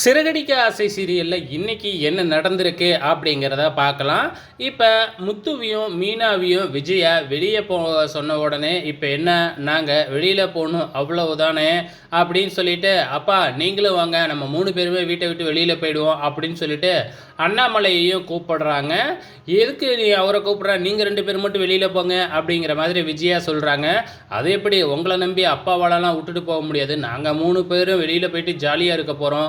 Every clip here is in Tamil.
சிறகடிக்க ஆசை சீரியலில் இன்றைக்கி என்ன நடந்திருக்கு அப்படிங்கிறத பார்க்கலாம். இப்போ முத்துவியும் மீனாவையும் விஜயா வெளியே போக சொன்ன உடனே இப்போ என்ன நாங்கள் வெளியில் போகணும் அவ்வளவுதானே அப்படின்னு சொல்லிட்டு அப்பா நீங்களும் வாங்க நம்ம மூணு பேருமே வீட்டை விட்டு வெளியில் போயிடுவோம் அப்படின்னு சொல்லிட்டு அண்ணாமலையையும் கூப்பிடுறாங்க. எதுக்கு நீ அவரை கூப்பிட்ற? நீங்கள் ரெண்டு பேரும் மட்டும் வெளியில் போங்க அப்படிங்கிற மாதிரி விஜயா சொல்கிறாங்க அது எப்படி? உங்களை நம்பி அப்பாவாலலாம் விட்டுட்டு போக முடியாது. நாங்கள் மூணு பேரும் வெளியில் போயிட்டு ஜாலியாக இருக்க போகிறோம்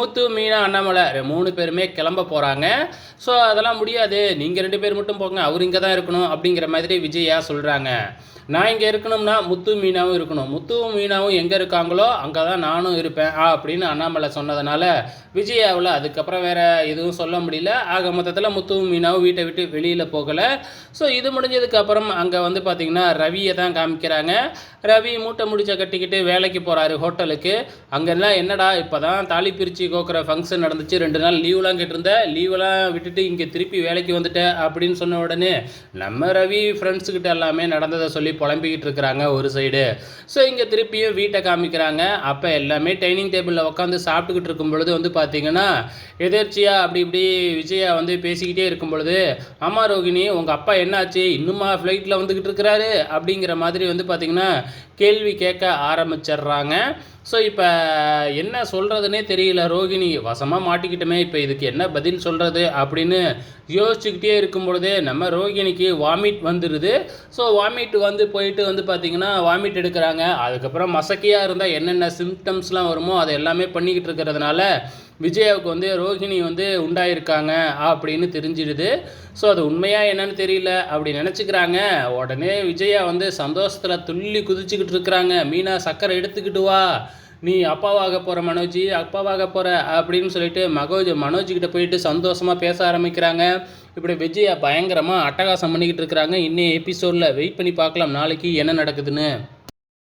முத்து மீனா அண்ணாமலை மூணு பேருமே கிளம்ப போகிறாங்க ஸோ அதெல்லாம் முடியாது. நீங்கள் ரெண்டு பேர் மட்டும் போங்க. அவர் இங்கே தான் இருக்கணும் அப்படிங்கிற மாதிரி விஜயா சொல்கிறாங்க நான் இங்கே இருக்கணும்னா முத்து மீனாவும் இருக்கணும். முத்துவும் மீனாவும் எங்கே இருக்காங்களோ அங்கே தான் நானும் இருப்பேன். ஆ அப்படின்னு அண்ணாமலை சொன்னதுனால விஜயாவில் அதுக்கப்புறம் வேறு எதுவும் சொல்ல முடியல. ஆக மொத்தத்தில் முத்துவும் மீனாவும் வீட்டை விட்டு வெளியில் போகலை. ஸோ இது முடிஞ்சதுக்கப்புறம் அங்கே வந்து பார்த்திங்கன்னா ரவியை தான் காமிக்கிறாங்க. ரவி மூட்டை முடிச்ச கட்டிக்கிட்டு வேலைக்கு போகிறாரு ஹோட்டலுக்கு. அங்கெல்லாம் என்னடா இப்போ தான் தாலி பிரித்து கோக்குற ஃபங்க்ஷன் நடந்துச்சு. ரெண்டு நாள் லீவ்லாம் கேட்டிருந்த. லீவெல்லாம் விட்டுட்டு இங்கே திருப்பி வேலைக்கு வந்துட்டேன் அப்படின்னு சொன்ன உடனே நம்ம ரவி ஃப்ரெண்ட்ஸுக்கிட்ட எல்லாமே நடந்ததை சொல்லி புலம்பிக்கிட்டு இருக்கிறாங்க ஒரு சைடு ஸோ இங்கே திருப்பியும் வீட்டை காமிக்கிறாங்க. அப்போ எல்லாமே டைனிங் டேபிளில் உட்காந்து சாப்பிட்டுக்கிட்டு இருக்கும் பொழுது வந்து பார்த்தீங்கன்னா எதேர்ச்சியாக அப்படி இப்படி விஜயா வந்து பேசிக்கிட்டே இருக்கும் பொழுது ஆமா ரோகிணி உங்கள் அப்பா என்னாச்சு? இன்னுமா ஃப்ளைட்டில் வந்துக்கிட்டு இருக்கிறாரு? அப்படிங்கிற மாதிரி வந்து பார்த்தீங்கன்னா கேள்வி கேட்க ஆரம்பிச்சிடுறாங்க. ஸோ இப்போ என்ன சொல்கிறதுனே தெரியல ரோகிணி. வசமாக மாட்டிக்கிட்டோமே இப்போ இதுக்கு என்ன பதில் சொல்கிறது அப்படின்னு யோசிச்சுக்கிட்டே இருக்கும் பொழுதே நம்ம ரோகிணிக்கு வாமிட் வந்துடுது ஸோ வாமிட் வந்து போயிட்டு வந்து பார்த்திங்கன்னா வாமிட் எடுக்கிறாங்க. அதுக்கப்புறம் மசக்கியாக இருந்தால் என்னென்ன சிம்டம்ஸ்லாம் வருமோ அதை எல்லாமே பண்ணிக்கிட்டு இருக்கிறதுனால விஜயாவுக்கு வந்து ரோஹிணி வந்து உண்டாயிருக்காங்க அப்படின்னு தெரிஞ்சிடுது. ஸோ அது உண்மையாக என்னன்னு தெரியல அப்படி நினச்சிக்கிறாங்க. உடனே விஜயா வந்து சந்தோஷத்தில் துள்ளி குதிச்சுக்கிட்டு இருக்கிறாங்க. மீனா சக்கரை எடுத்துக்கிட்டு வா. நீ அப்பாவாக போகிற மனோஜி அப்பாவாக போகிற அப்படின்னு சொல்லிட்டு மகோஜ் மனோஜ்கிட்ட போயிட்டு சந்தோஷமாக பேச ஆரம்பிக்கிறாங்க. இப்படி விஜயா பயங்கரமாக அட்டகாசம் பண்ணிக்கிட்டு இருக்கிறாங்க. இன்னும் எபிசோடில் வெயிட் பண்ணி பார்க்கலாம். நாளைக்கு என்ன நடக்குதுன்னு.